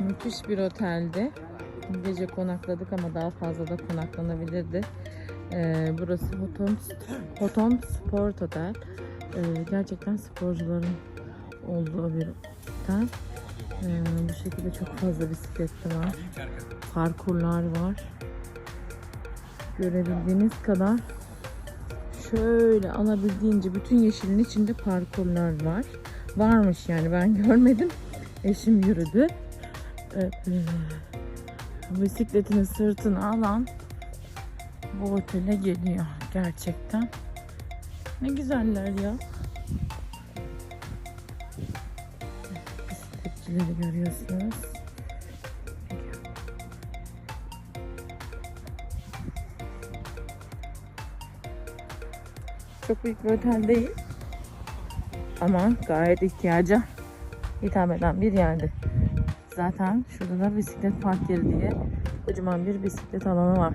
Müthiş bir otelde. Gece konakladık ama daha fazla da konaklanabilirdi. Ee, burası Hotom, Hotom Sport Otel. Ee, gerçekten sporcuların olduğu bir otel. Ee, bu şekilde çok fazla bisikletli var. Parkurlar var. Görebildiğiniz kadar şöyle alabildiğince bütün yeşilin içinde parkurlar var. Varmış yani ben görmedim. Eşim yürüdü. Ee, bisikletini sırtına alan bu otele geliyor gerçekten. Ne güzeller ya. Bisikletçileri görüyorsunuz. Çok büyük bir otel değil. Ama gayet ihtiyaca hitap eden bir yerdi. Zaten şurada da bisiklet park yeri diye kocaman bir bisiklet alanı var.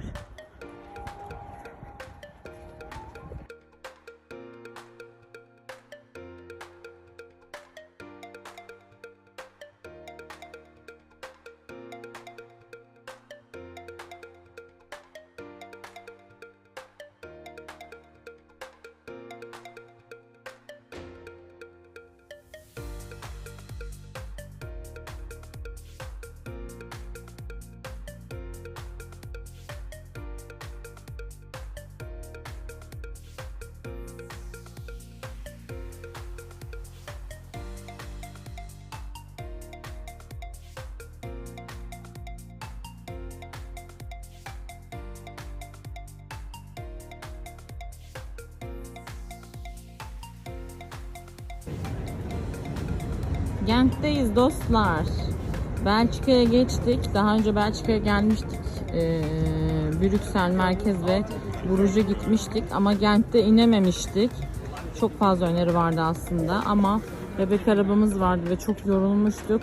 Gent'teyiz dostlar. Belçika'ya geçtik. Daha önce Belçika'ya gelmiştik. Ee, Brüksel merkez ve Bruges'e gitmiştik. Ama Gent'te inememiştik. Çok fazla öneri vardı aslında ama bebek arabamız vardı ve çok yorulmuştuk.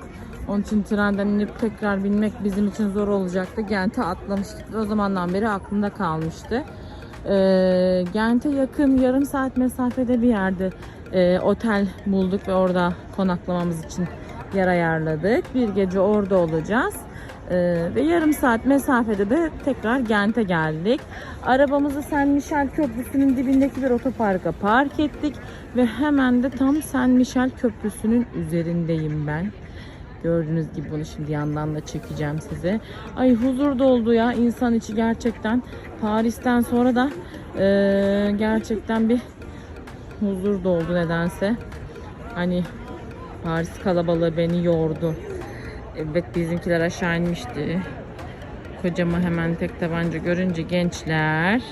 Onun için trenden inip tekrar binmek bizim için zor olacaktı. Gent'e atlamıştık. O zamandan beri aklımda kalmıştı. Ee, Gent'e yakın yarım saat mesafede bir yerde e, otel bulduk ve orada konaklamamız için yer ayarladık. Bir gece orada olacağız. Ee, ve yarım saat mesafede de tekrar Gent'e geldik. Arabamızı Saint Michel Köprüsü'nün dibindeki bir otoparka park ettik ve hemen de tam Saint Michel Köprüsü'nün üzerindeyim ben. Gördüğünüz gibi bunu şimdi yandan da çekeceğim size. Ay huzur doldu ya insan içi gerçekten. Paris'ten sonra da e, gerçekten bir huzur doldu nedense. Hani Paris kalabalığı beni yordu. Evet bizimkiler aşağı inmişti. Kocama hemen tek tabanca görünce gençler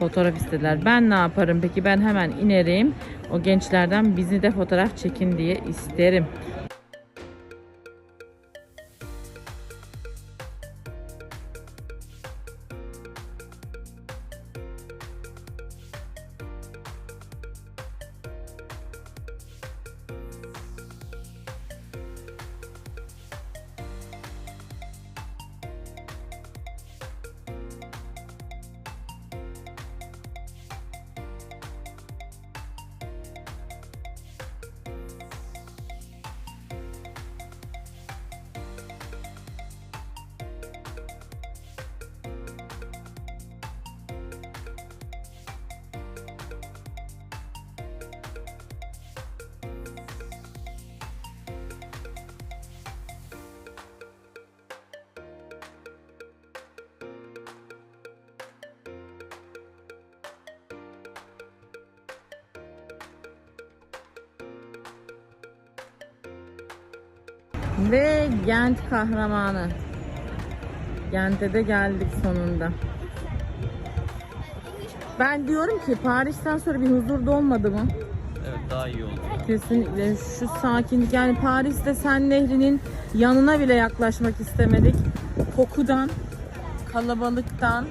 fotoğraf istediler. Ben ne yaparım peki? Ben hemen inerim. O gençlerden bizi de fotoğraf çekin diye isterim. Ve Gent kahramanı. Gent'e de geldik sonunda. Ben diyorum ki Paris'ten sonra bir huzur dolmadı mı? Evet daha iyi oldu. Kesinlikle şu sakinlik yani Paris'te Sen Nehri'nin yanına bile yaklaşmak istemedik. Kokudan, kalabalıktan.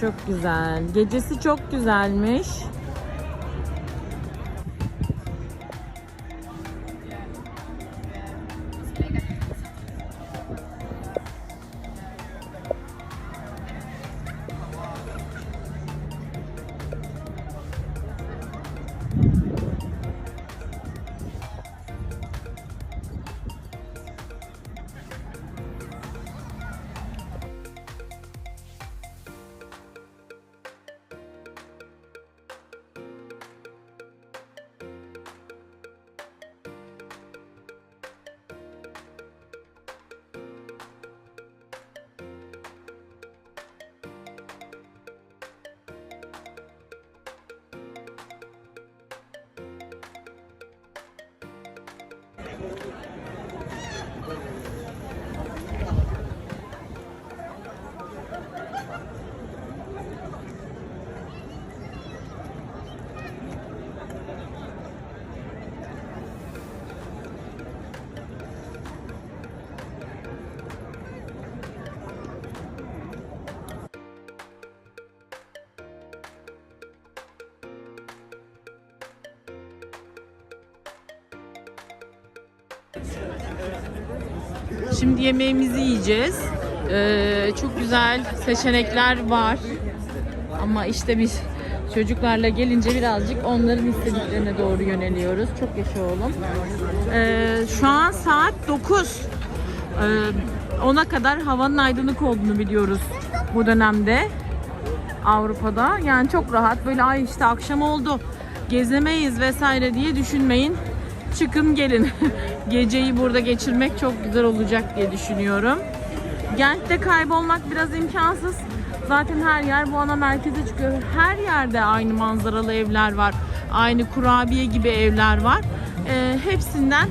Çok güzel. Gecesi çok güzelmiş. Şimdi yemeğimizi yiyeceğiz. Ee, çok güzel seçenekler var. Ama işte biz çocuklarla gelince birazcık onların istediklerine doğru yöneliyoruz. Çok yaşa oğlum. Ee, şu an saat 9. Ee, 10'a kadar havanın aydınlık olduğunu biliyoruz bu dönemde. Avrupa'da. Yani çok rahat böyle ay işte akşam oldu gezemeyiz vesaire diye düşünmeyin. Çıkın gelin. Geceyi burada geçirmek çok güzel olacak diye düşünüyorum. Gent'te kaybolmak biraz imkansız. Zaten her yer bu ana merkeze çıkıyor. Her yerde aynı manzaralı evler var. Aynı kurabiye gibi evler var. Ee, hepsinden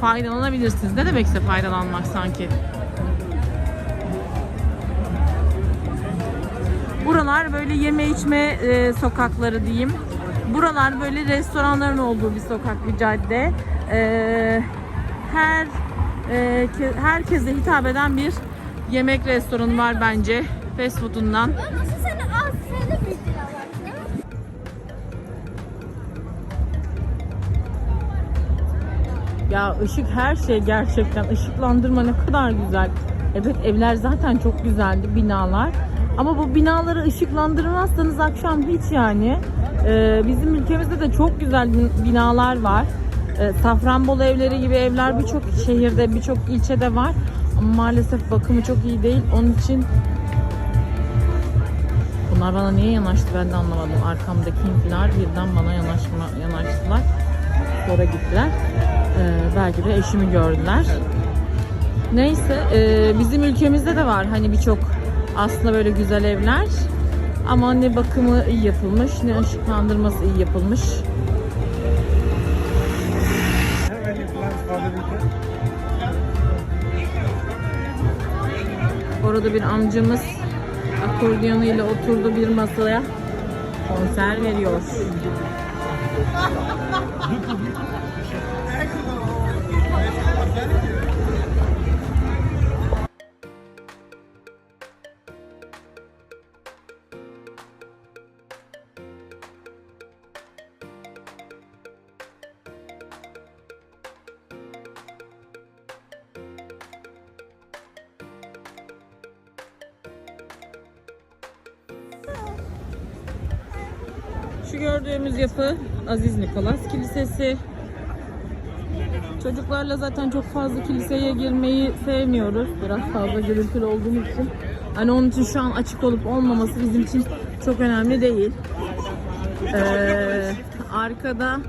faydalanabilirsiniz. Ne demekse faydalanmak sanki. Buralar böyle yeme içme e, sokakları diyeyim. Buralar böyle restoranların olduğu bir sokak, bir cadde. E, her e, ke- herkese hitap eden bir yemek restoranı var bence. Fast food'undan. Ya ışık her şey gerçekten. Işıklandırma ne kadar güzel. Evet evler zaten çok güzeldi binalar. Ama bu binaları ışıklandırmazsanız akşam hiç yani. Ee, bizim ülkemizde de çok güzel bin- binalar var. Ee, Safranbolu evleri gibi evler birçok şehirde, birçok ilçede var. Ama maalesef bakımı çok iyi değil. Onun için Bunlar bana niye yanaştı ben de anlamadım. Arkamdaki Hintliler birden bana yanaşma, yanaştılar. Sonra gittiler. Ee, belki de eşimi gördüler. Neyse e, bizim ülkemizde de var hani birçok aslında böyle güzel evler. Ama ne bakımı iyi yapılmış ne ışıklandırması iyi yapılmış. Orada bir amcamız akordiyonuyla oturdu bir masaya konser veriyor. Aziz Nikolas Kilisesi. Çocuklarla zaten çok fazla kiliseye girmeyi sevmiyoruz. Biraz fazla gürültülü olduğumuz için. Hani onun için şu an açık olup olmaması bizim için çok önemli değil. Ee, arkada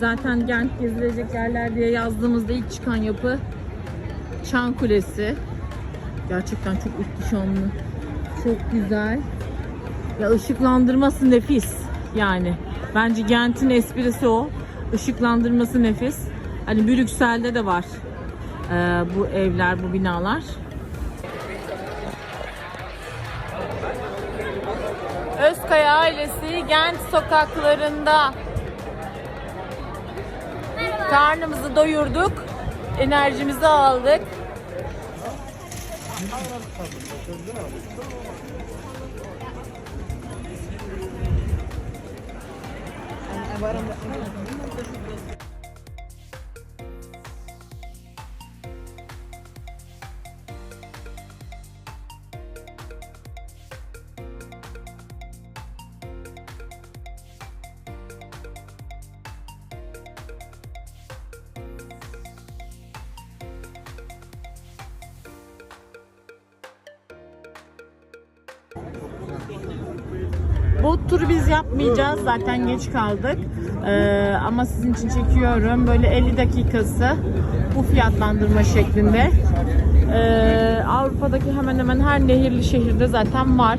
zaten Gent gezilecek yerler diye yazdığımızda ilk çıkan yapı Çan Kulesi. Gerçekten çok ihtişamlı. Çok güzel. Ya ışıklandırması nefis yani. Bence Gent'in esprisi o. Işıklandırması nefis. Hani Brüksel'de de var ee, bu evler, bu binalar. Özkaya ailesi Gent sokaklarında. Karnımızı doyurduk. Enerjimizi aldık. parang Bot turu biz yapmayacağız. Zaten geç kaldık. Ee, ama sizin için çekiyorum. Böyle 50 dakikası bu fiyatlandırma şeklinde. Ee, Avrupa'daki hemen hemen her nehirli şehirde zaten var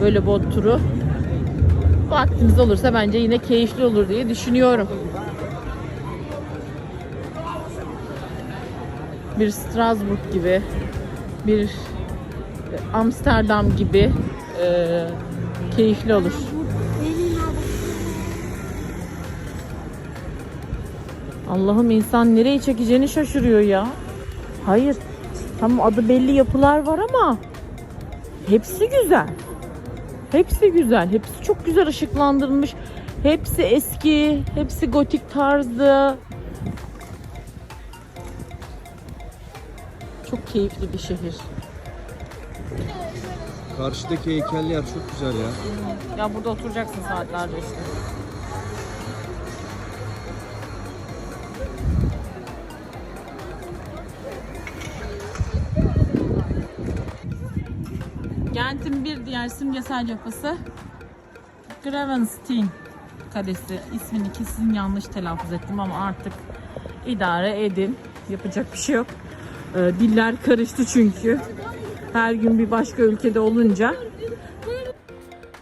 böyle bot turu. Vaktiniz olursa bence yine keyifli olur diye düşünüyorum. Bir Strasbourg gibi, bir Amsterdam gibi e, keyifli olur. Allah'ım insan nereye çekeceğini şaşırıyor ya. Hayır. Tamam adı belli yapılar var ama hepsi güzel. Hepsi güzel. Hepsi çok güzel ışıklandırılmış. Hepsi eski. Hepsi gotik tarzı. keyifli bir şehir. Karşıdaki heykeller çok güzel ya. Ya burada oturacaksın saatlerce işte. Gent'in bir diğer simgesel yapısı Gravenstein Kalesi. İsmini kesin yanlış telaffuz ettim ama artık idare edin. Yapacak bir şey yok. Ee, diller karıştı çünkü. Her gün bir başka ülkede olunca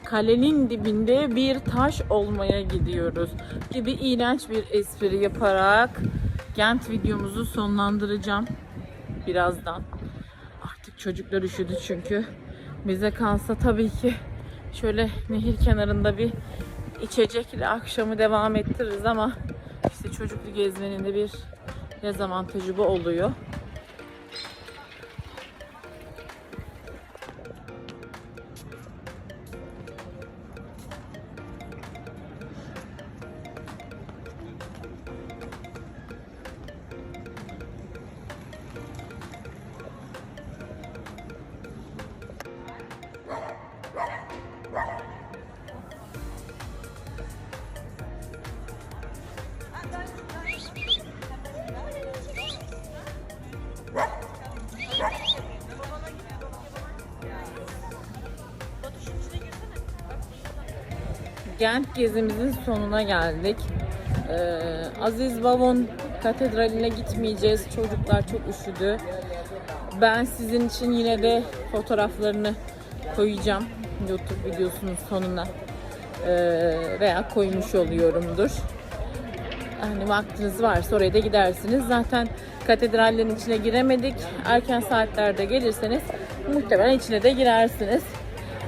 kalenin dibinde bir taş olmaya gidiyoruz gibi iğrenç bir espri yaparak Gent videomuzu sonlandıracağım birazdan. Artık çocuklar üşüdü çünkü. Bize kalsa tabii ki şöyle nehir kenarında bir içecekle akşamı devam ettiririz ama işte çocuklu gezmenin de bir dezavantajı bu oluyor. Gent gezimizin sonuna geldik. Ee, Aziz Babon Katedrali'ne gitmeyeceğiz. Çocuklar çok üşüdü. Ben sizin için yine de fotoğraflarını koyacağım YouTube videosunun sonuna. Ee, veya koymuş oluyorumdur. Hani vaktiniz varsa oraya da gidersiniz. Zaten katedrallerin içine giremedik. Erken saatlerde gelirseniz muhtemelen içine de girersiniz.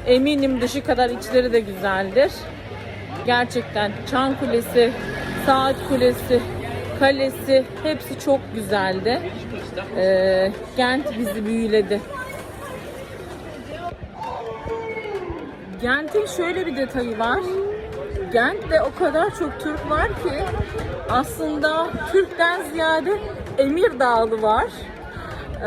Eminim dışı kadar içleri de güzeldir. Gerçekten Çan Kulesi, Saat Kulesi, Kalesi hepsi çok güzeldi. Ee, Gent bizi büyüledi. Gent'in şöyle bir detayı var. Gent'te o kadar çok Türk var ki aslında Türk'ten ziyade Emir Dağlı var. Ee,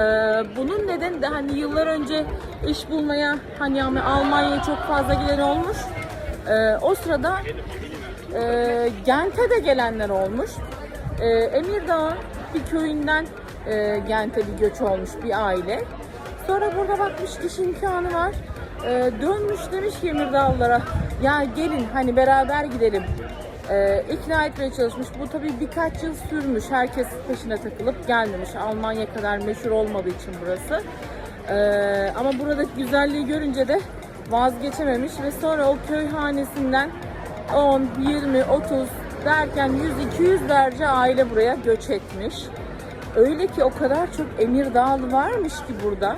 bunun nedeni de hani yıllar önce iş bulmaya hani Almanya'ya çok fazla giden olmuş. Ee, o sırada e, Gent'e de gelenler olmuş. Ee, Emirdağ bir köyünden e, Gent'e bir göç olmuş bir aile. Sonra burada bakmış iş imkanı var. Ee, dönmüş demiş ki Emirdağlılara ya gelin hani beraber gidelim. Ee, ikna etmeye çalışmış. Bu tabii birkaç yıl sürmüş. Herkes peşine takılıp gelmemiş. Almanya kadar meşhur olmadığı için burası. Ee, ama burada güzelliği görünce de vazgeçememiş ve sonra o köy hanesinden 10, 20, 30 derken 100, 200'lerce aile buraya göç etmiş. Öyle ki o kadar çok emir dağlı varmış ki burada.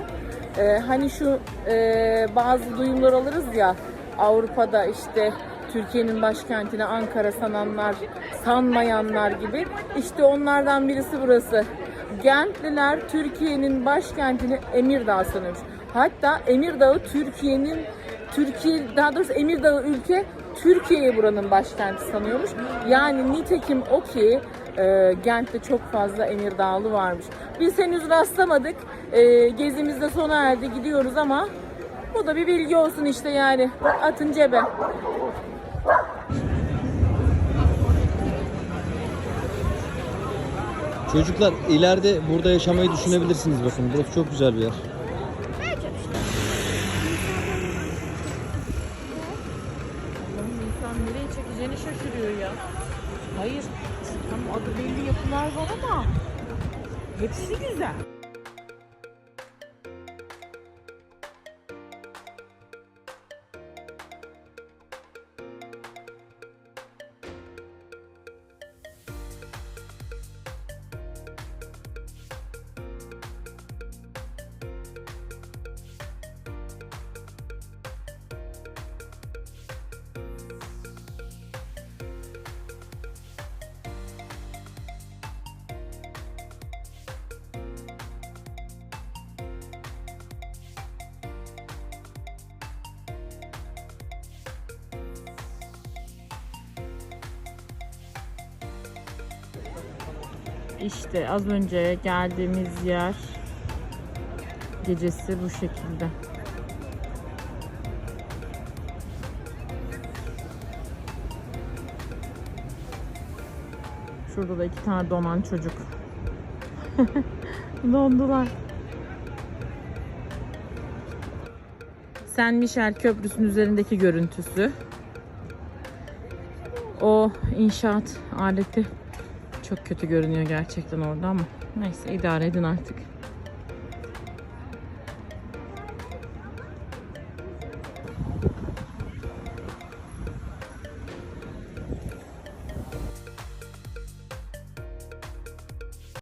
Ee, hani şu e, bazı duyumlar alırız ya Avrupa'da işte Türkiye'nin başkentine Ankara sananlar, sanmayanlar gibi. İşte onlardan birisi burası. Gentliler Türkiye'nin başkentini Emirdağ sanıyormuş. Hatta Emirdağ'ı Türkiye'nin Türkiye daha doğrusu Emirdağ ülke Türkiye'yi buranın başkenti sanıyormuş. Yani nitekim o ki e, Gent'te çok fazla Emirdağlı varmış. Biz henüz rastlamadık. E, gezimiz de sona erdi gidiyoruz ama bu da bir bilgi olsun işte yani. Atın cebe. Çocuklar ileride burada yaşamayı düşünebilirsiniz bakın. Burası çok güzel bir yer. İnsan nereye çekeceğini şaşırıyor ya. Hayır. Tam adı belli yapılar var ama hepsi güzel. İşte az önce geldiğimiz yer gecesi bu şekilde. Şurada da iki tane donan çocuk. Dondular. Sen Michel Köprüsü'nün üzerindeki görüntüsü. O inşaat aleti çok kötü görünüyor gerçekten orada ama neyse idare edin artık.